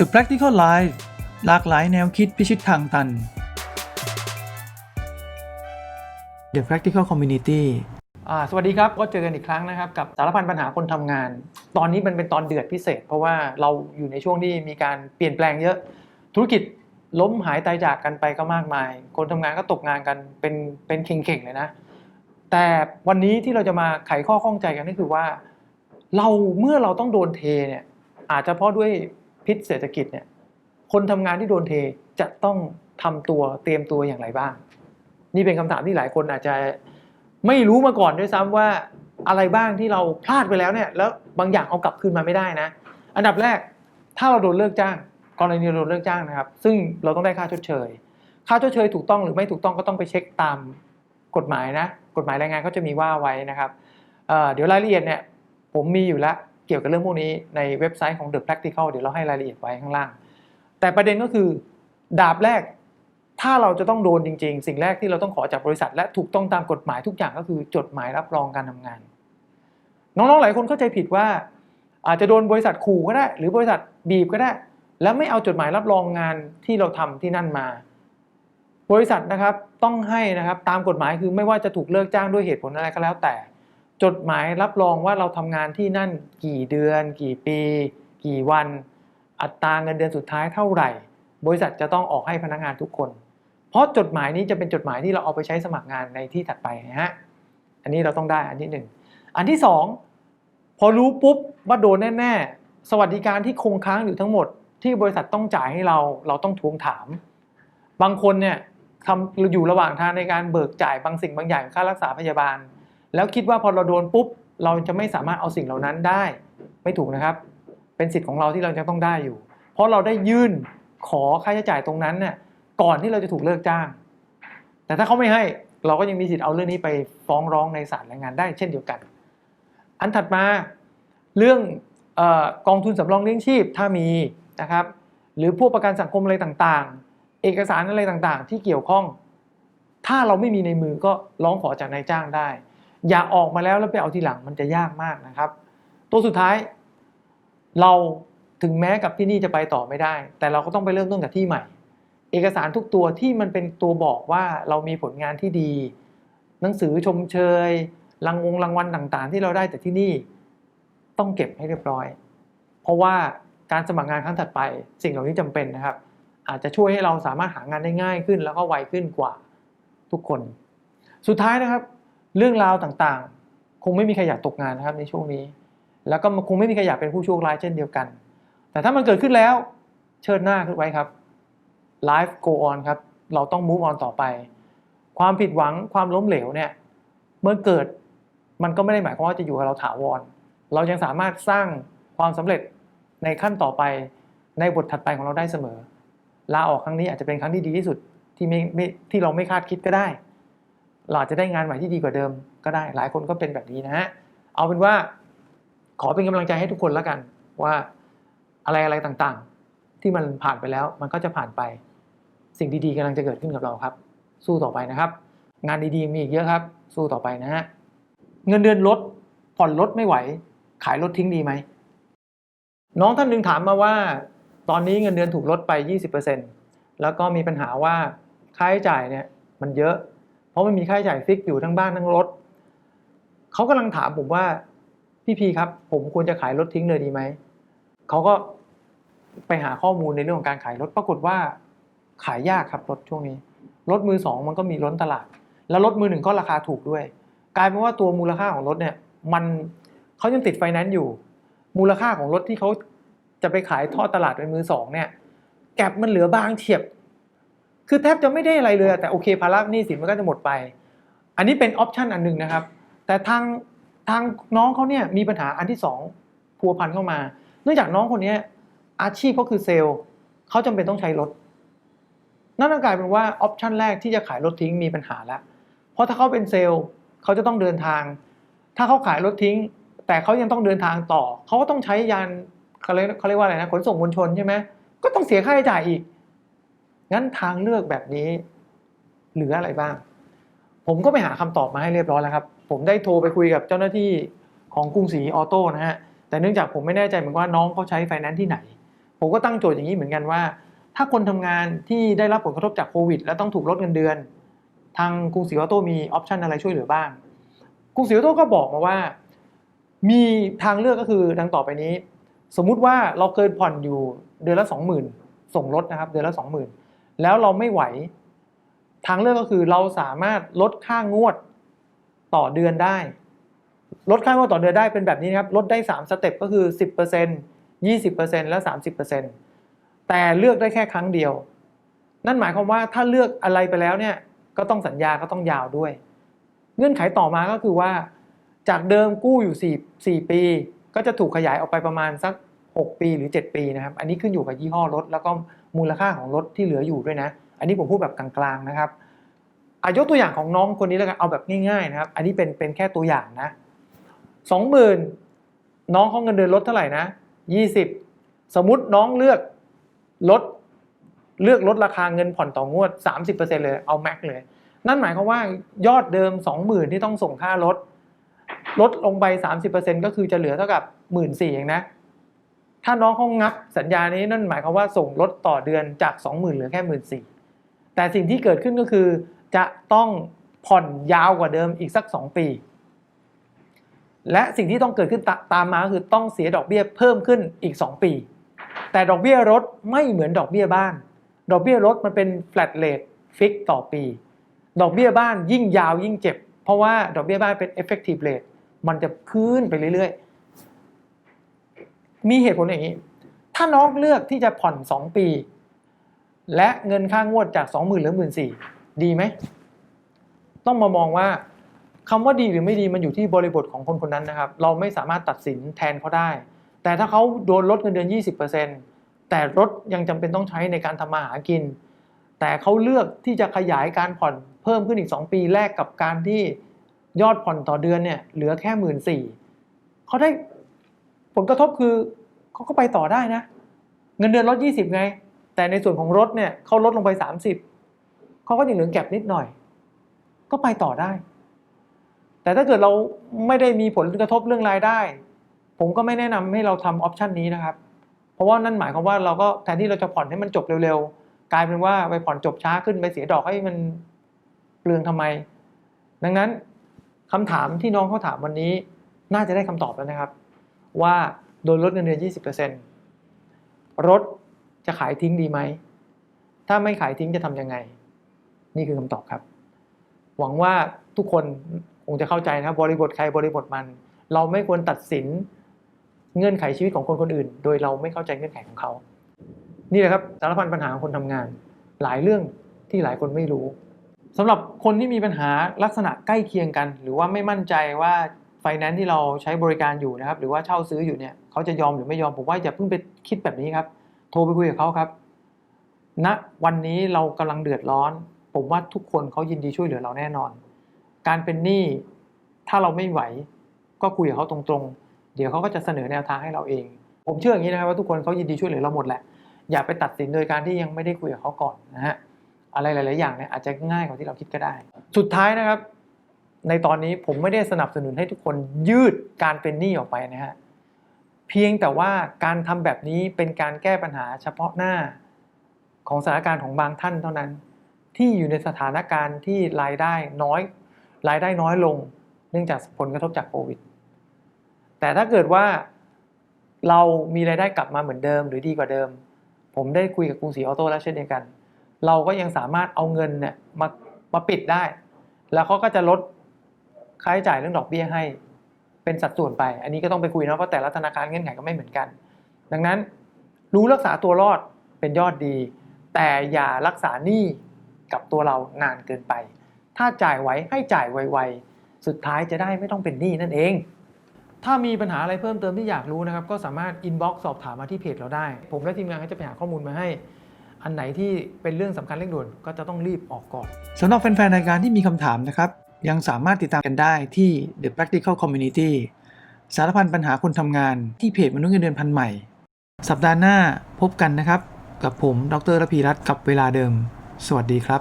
The Practical Life หลากหลายแนวคิดพิชิตทางตัน The Practical Community อ่าสวัสดีครับ ก็เจอกันอีกครั้งนะครับ กับสารพันปัญหาคนทำงาน ตอนนี้มันเป็นตอนเดือดพิเศษ เพราะว่าเราอยู่ในช่วงที่มีการเปลี่ยนแปลงเยอะ ธุรกิจล้มหายตายจากกันไปก็มากมาย คนทำงานก็ตกงานกันเป็นเป็นเข่งๆเลยนะ แต่วันนี้ที่เราจะมาไขข้อข้องใจกันก็คือว่า เราเมื่อเราต้องโดนเทเนี่ยอาจจะเพราะด้วย พิษเศรษฐกิจเนี่ยคนทำงานที่โดนเทจะต้องทำตัวเตรียมตัวอย่างไรบ้าง นี่เป็นคำถามที่หลายคนอาจจะไม่รู้มาก่อนด้วยซ้ำว่าอะไรบ้างที่เราพลาดไปแล้วเนี่ยแล้วบางอย่างเอากลับคืนมาไม่ได้นะ อันดับแรกถ้าเราโดนเลิกจ้างกรณีโดนเลิกจ้างนะครับ ซึ่งเราต้องได้ค่าชดเชย ค่าชดเชยถูกต้องหรือไม่ถูกต้องก็ต้องไปเช็คตามกฎหมายนะ กฎหมายแรงงานก็จะมีว่าไว้นะครับเเดี๋ยวรายละเอียดเนี่ยผมมีอยู่แล้ว เกี่ยวกับเรื่องพวกนี้ในเว็บไซต์ของ The Practical เดี๋ยวเราให้รายละเอียดไว้ข้างล่าง แต่ประเด็นก็คือ ดาบแรก ถ้าเราจะต้องโดนจริง ๆ สิ่งแรกที่เราต้องขอจากบริษัท และถูกต้องตามกฎหมายทุกอย่างก็คือจดหมายรับรองการทำงาน น้องๆหลายคนเข้าใจผิดว่า อาจจะโดนบริษัทขู่ก็ได้ หรือบริษัทบีบก็ได้ แล้วไม่เอาจดหมายรับรองงานที่เราทำที่นั่นมา บริษัทนะครับต้องให้นะครับตามกฎหมายคือไม่ว่าจะถูกเลิกจ้างด้วยเหตุผลอะไรก็แล้วแต่ จดหมายรับรองว่าเราทำงานที่นั่นกี่เดือน กี่ปี กี่วัน อัตราเงินเดือนสุดท้ายเท่าไหร่ บริษัทจะต้องออกให้พนักงานทุกคน เพราะจดหมายนี้จะเป็นจดหมายที่เราเอาไปใช้สมัครงานในที่ถัดไปนะฮะอันนี้เราต้องได้อันที่หนึ่งอันที่สองพอรู้ปุ๊บว่าโดนแน่ๆ สวัสดิการที่คงค้างอยู่ทั้งหมด ที่บริษัทต้องจ่ายให้เราเราต้องทวงถาม บางคนเนี่ยทำอยู่ระหว่างทางในการเบิกจ่ายบางสิ่งบางอย่างค่ารักษาพยาบาล แล้วคิดว่าพอเราโดนปุ๊บ เราจะไม่สามารถเอาสิ่งเหล่านั้นได้ ไม่ถูกนะครับ เป็นสิทธิ์ของเราที่เราจะต้องได้อยู่ เพราะเราได้ยื่นขอค่าใช้จ่ายตรงนั้นเนี่ยก่อนที่เราจะถูกเลิกจ้าง แต่ถ้าเขาไม่ให้เราก็ยังมีสิทธิ์เอาเรื่องนี้ไปฟ้องร้องในศาลแรงงานได้เช่นเดียวกัน อันถัดมาเรื่องออกองทุนสำรองเลี้ยงชีพถ้ามีนะครับ หรือพวกประกันสังคมอะไรต่างๆ เอกสารอะไรต่างๆ ที่เกี่ยวข้อง ถ้าเราไม่มีในมือก็ร้องขอจากนายจ้างได้ อย่าออกมาแล้วแล้วไปเอาทีหลังมันจะยากมากนะครับ ตัวสุดท้าย เราถึงแม้กับที่นี่จะไปต่อไม่ได้ แต่เราก็ต้องไปเริ่มต้นกับที่ใหม่ เอกสารทุกตัวที่มันเป็นตัวบอกว่าเรามีผลงานที่ดี หนังสือชมเชยรางวงรางวัลต่างๆ ที่เราได้แต่ที่นี่ต้องเก็บให้เรียบร้อย เพราะว่าการสมัครงานครั้งถัดไป สิ่งเหล่านี้จำเป็นนะครับ อาจจะช่วยให้เราสามารถหางานได้ง่ายขึ้น แล้วก็ไวขึ้นกว่าทุกคน สุดท้ายนะครับ เรื่องราวต่างๆ คงไม่มีใครอยากตกงานนะครับในช่วงนี้ แล้วก็คงไม่มีใครอยากเป็นผู้โชคร้ายเช่นเดียวกัน แต่ถ้ามันเกิดขึ้นแล้วเชิดหน้าขึ้นไว้ครับ life go on ครับ เราต้อง move on ต่อไป ความผิดหวังความล้มเหลวเนี่ย เมื่อเกิดมันก็ไม่ได้หมายความว่าจะอยู่กับเราถาวร เรายังสามารถสร้างความสำเร็จในขั้นต่อไปในบทถัดไปของเราได้เสมอ ลาออกครั้งนี้อาจจะเป็นครั้งที่ดีที่สุดที่ไม่ไม่ที่เราไม่คาดคิดก็ได้ เราอาจจะได้งานใหม่ที่ดีกว่าเดิมก็ได้หลายคนก็เป็นแบบนี้นะฮะเอาเป็นว่าขอเป็นกำลังใจให้ทุกคนแล้วกันว่าอะไรอะไรต่างๆ ที่มันผ่านไปแล้วมันก็จะผ่านไป สิ่งดีๆกำลังจะเกิดขึ้นกับเราครับ สู้ต่อไปนะครับ งานดีๆมีอีกเยอะครับ สู้ต่อไปนะฮะเงินเดือนลดผ่อนรถไม่ไหว ขายรถทิ้งดีไหมน้องท่านหนึ่งถามมาว่า ตอนนี้เงินเดือนถูกลดไป 20%แล้วก็มีปัญหาว่าค่าใช้จ่ายเนี่ยมันเยอะ เพราะมันมีค่าใช้จ่ายฟิกอยู่ทั้งบ้านทั้งรถเขากำลังถามผมว่าพี่พีครับ ผมควรจะขายรถทิ้งเลยดีไหมเขาก็ไปหาข้อมูลในเรื่องของการขายรถปรากฏว่า ขายยากครับรถช่วงนี้ รถมือสองมันก็มีล้นตลาด แล้วรถมือหนึ่งก็ราคาถูกด้วย กลายเป็นว่าตัวมูลค่าของรถเนี่ย มันเขายังติดไฟแนนซ์อยู่ มูลค่าของรถที่เขาจะไปขายทอดตลาดเป็นมือสองเนี่ย แก็บมันเหลือบางเฉียบ คือแทบจะไม่ได้อะไรเลยแต่โอเคภาระหนี้สินมันก็จะหมดไป อันนี้เป็นออปชันอันหนึ่งนะครับ แต่ทางทางน้องเขาเนี่ยมีปัญหาอันที่สองพัวพันเข้ามา เนื่องจากน้องคนนี้อาชีพเขาคือเซลล์เขาจำเป็นต้องใช้รถนั่นก็กลายเป็นว่าออปชันแรกที่จะขายรถทิ้งมีปัญหาแล้ว เพราะถ้าเขาเป็นเซลล์เขาจะต้องเดินทาง ถ้าเขาขายรถทิ้ง แต่เขายังต้องเดินทางต่อ เขาก็ต้องใช้ยานเขาเรียกเขาเรียกว่าอะไรนะขนส่งมวลชนใช่ไหมก็ต้องเสียค่าใช้จ่ายอีก งั้นทางเลือกแบบนี้เหลืออะไรบ้าง ผมก็ไปหาคำตอบมาให้เรียบร้อยแล้วครับ ผมได้โทรไปคุยกับเจ้าหน้าที่ของกรุงศรีออโต้นะฮะ แต่เนื่องจากผมไม่แน่ใจเหมือนว่าน้องเขาใช้ไฟแนนซ์ที่ไหน ผมก็ตั้งโจทย์อย่างนี้เหมือนกันว่า ถ้าคนทำงานที่ได้รับผลกระทบจากโควิด แล้วต้องถูกลดเงินเดือน ทางกรุงศรีออโต้มีออปชันอะไรช่วยเหลือบ้าง กรุงศรีออโต้ก็บอกมาว่า มีทางเลือกก็คือดังต่อไปนี้ สมมุติว่าเราเคยผ่อนอยู่เดือนละสองหมื่นส่งรถนะครับเดือนละสองหมื่น แล้วเราไม่ไหว ทางเลือกก็คือเราสามารถลดค่างวดต่อเดือนได้ ลดค่างวดต่อเดือนได้เป็นแบบนี้นะครับ ลดได้ 3 สเต็ปก็คือ 10% 20%และ 30%แต่เลือกได้แค่ครั้งเดียว นั่นหมายความว่าถ้าเลือกอะไรไปแล้วเนี่ยก็ต้องสัญญาก็ต้องยาวด้วย เงื่อนไขต่อมาก็คือว่า จากเดิมกู้อยู่ 4 4 ปี ก็จะถูกขยายออกไปประมาณสัก 6 ปีหรือ 7 ปีนะครับ อันนี้ขึ้นอยู่กับยี่ห้อรถแล้วก็ มูลค่าของรถที่เหลืออยู่ด้วยนะ อันนี้ผมพูดแบบกลางๆนะครับอายกตัวอย่างของน้องคนนี้แล้วกันเอาแบบง่ายๆนะครับ อันนี้เป็นเป็นแค่ตัวอย่างนะสองหมื่นน้องเขาเงินเดือนลดเท่าไหร่นะยี่สิบสมมุติน้องเลือกลดเลือกลดราคาเงินผ่อนต่องวด 30%เลยเอาแม็กเลย นั่นหมายความว่ายอดเดิม 20,000 ที่ต้องส่งค่ารถ ลดลงไป 30%ก็คือจะเหลือเท่ากับ 1 4ื่นเองนะ ถ้าน้องเขางับสัญญานี้นั่นหมายความว่าส่งลดต่อเดือนจาก 20,000เหลือแค่1 4ื่นแต่สิ่งที่เกิดขึ้นก็คือ จะต้องผ่อนยาวกว่าเดิมอีกสัก 2 ปี และสิ่งที่ต้องเกิดขึ้นตาตามมาคือต้องเสียดอกเบี้ยเพิ่มขึ้นอีก 2 ปี แต่ดอกเบี้ยรถไม่เหมือนดอกเบี้ยบ้าน ดอกเบี้ยรถมันเป็น flat rate ฟิกต่อปี ดอกเบี้ยบ้านยิ่งยาวยิ่งเจ็บ เพราะว่าดอกเบี้ยบ้านเป็น effective rate มันจะขึ้นไปเรื่อยๆ มีเหตุผลอย่างนี้ ถ้าน้องเลือกที่จะผ่อน 2 ปี และเงินค่างวดจาก 20,000เหลือ14,000ดีไหม ต้องมามองว่าคำว่าดีหรือไม่ดีมันอยู่ที่บริบทของคนคนนั้นนะครับ เราไม่สามารถตัดสินแทนเขาได้ แต่ถ้าเขาโดนลดเงินเดือน 20%แต่รถยังจำเป็นต้องใช้ในการทำมาหากิน แต่เขาเลือกที่จะขยายการผ่อนเพิ่มขึ้นอีก 2 ปีแลกกับการที่ยอดผ่อนต่อเดือนเนี่ยเหลือแค่หมื่นสี่เขาได้ ผลกระทบคือเขาก็ไปต่อได้นะ เงินเดือนลด 20 ไง แต่ในส่วนของรถเนี่ยเขาลดลงไป 30เขาก็ยังเหลือแก็บนิดหน่อย ก็ไปต่อได้ แต่ถ้าเกิดเราไม่ได้มีผลกระทบเรื่องรายได้ ผมก็ไม่แนะนำให้เราทำออปชันนี้นะครับ เพราะว่านั่นหมายความว่าเราก็แทนที่เราจะผ่อนให้มันจบเร็วๆ กลายเป็นว่าไปผ่อนจบช้าขึ้นไปเสียดอกให้มันเปลืองทำไม ดังนั้นคำถามที่น้องเขาถามวันนี้น่าจะได้คำตอบแล้วนะครับ ว่าโดนลดเงินเดือน 20%รถจะขายทิ้งดีไหม ถ้าไม่ขายทิ้งจะทำยังไง นี่คือคำตอบครับ หวังว่าทุกคนคงจะเข้าใจนะครับบริบทใครบริบทมัน เราไม่ควรตัดสินเงื่อนไขชีวิตของคนคนอื่น โดยเราไม่เข้าใจเงื่อนไขของเขา นี่แหละครับสารพันปัญหาของคนทำงาน หลายเรื่องที่หลายคนไม่รู้สำหรับคนที่มีปัญหาลักษณะใกล้เคียงกัน หรือว่าไม่มั่นใจว่า ไฟแนนซ์ที่เราใช้บริการอยู่นะครับ หรือว่าเช่าซื้ออยู่เนี่ยเขาจะยอมหรือไม่ยอมผมว่าอย่าเพิ่งไปคิดแบบนี้ครับ โทรไปคุยกับเขาครับณวันนี้เรากำลังเดือดร้อน ผมว่าทุกคนเขายินดีช่วยเหลือเราแน่นอน การเป็นหนี้ถ้าเราไม่ไหว ก็คุยกับเขาตรงๆ เดี๋ยวเขาก็จะเสนอแนวทางให้เราเอง ผมเชื่ออย่างนี้นะครับว่าทุกคนเขายินดีช่วยเหลือเราหมดแหละอย่าไปตัดสินโดยการที่ยังไม่ได้คุยกับเขาก่อนนะฮะอะไรหลาย ๆ อย่างเนี่ยอาจจะง่ายกว่าที่เราคิดก็ได้ สุดท้ายนะครับ ในตอนนี้ผมไม่ได้สนับสนุนให้ทุกคนยืดการเป็นหนี้ออกไปนะฮะเพียงแต่ว่าการทำแบบนี้เป็นการแก้ปัญหาเฉพาะหน้าของสถานการณ์ของบางท่านเท่านั้น ที่อยู่ในสถานการณ์ที่รายได้น้อย รายได้น้อยลง เนื่องจากผลกระทบจากโควิด แต่ถ้าเกิดว่าเรามีรายได้กลับมาเหมือนเดิม หรือดีกว่าเดิม ผมได้คุยกับกรุงศรีออโต้แล้วเช่นเดียวกัน เราก็ยังสามารถเอาเงินเนี่ยมามาปิดได้ แล้วเขาก็จะลด ค่าใช้จ่ายเรื่องดอกเบี้ยให้ เป็นสัดส่วนไป อันนี้ก็ต้องไปคุยนะเพราะแต่ละธนาคารเงื่อนไขก็ไม่เหมือนกัน ดังนั้นรู้รักษาตัวรอดเป็นยอดดี แต่อย่ารักษาหนี้กับตัวเรานานเกินไป ถ้าจ่ายไวให้จ่ายไวๆ สุดท้ายจะได้ไม่ต้องเป็นหนี้นั่นเอง ถ้ามีปัญหาอะไรเพิ่มเติมที่อยากรู้นะครับ ก็สามารถอินบ็อกซ์สอบถามมาที่เพจเราได้ ผมและทีมงานก็จะไปหาข้อมูลมาให้ อันไหนที่เป็นเรื่องสำคัญเร่งด่วนก็จะต้องรีบออกก่อนสำหรับแฟนๆรายการที่มีคำถามนะครับ ยังสามารถติดตามกันได้ที่ The Practical Community สารพันปัญหาคนทำงานที่เพจมนุษย์เงินเดือนพันใหม่ สัปดาห์หน้าพบกันนะครับ กับผมดรระพีรัตน์กับเวลาเดิม สวัสดีครับ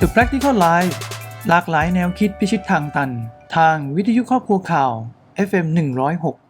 The Practical Life หลากหลายแนวคิดพิชิตทางตัน ทางวิทยุครอบครัวข่าว FM 106